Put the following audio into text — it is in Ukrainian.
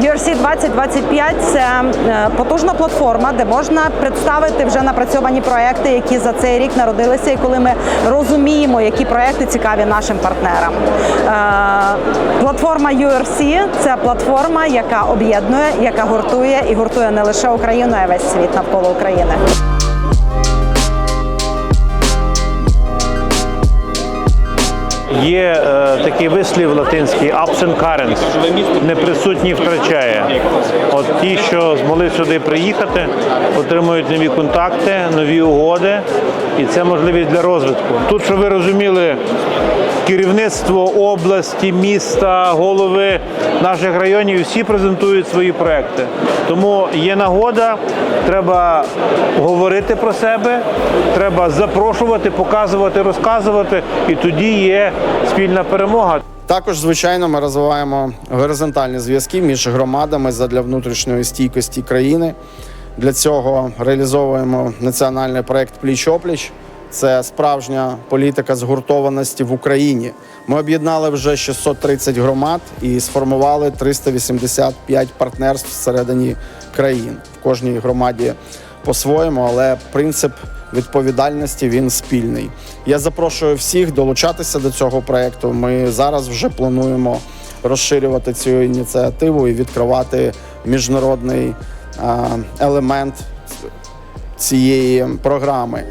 2025 це е, потужна платформа, де можна представити вже напрацьовані проекти, які за цей рік народилися, і коли ми розуміємо, які проекти цікаві нашим партнерам. Е, Платформа URC – це платформа, яка об'єднує, яка гуртує і гуртує не лише Україну, а й весь світ навколо України. Є е, такий вислів латинський absent current, неприсутній втрачає. От ті, що змогли сюди приїхати, отримують нові контакти, нові угоди, і це можливість для розвитку. Тут, що ви розуміли, керівництво області, міста, голови наших районів всі презентують свої проекти. Тому є нагода, треба говорити про себе, треба запрошувати, показувати, розказувати, і тоді є спільна перемога. Також, звичайно, ми розвиваємо горизонтальні зв'язки між громадами задля внутрішньої стійкості країни. Для цього реалізовуємо національний проект Пліч-опліч. Це справжня політика згуртованості в Україні. Ми об'єднали вже 630 громад і сформували 385 партнерств всередині країн. В кожній громаді по-своєму, але принцип відповідальності він спільний. Я запрошую всіх долучатися до цього проекту. Ми зараз вже плануємо розширювати цю ініціативу і відкривати міжнародний елемент цієї програми.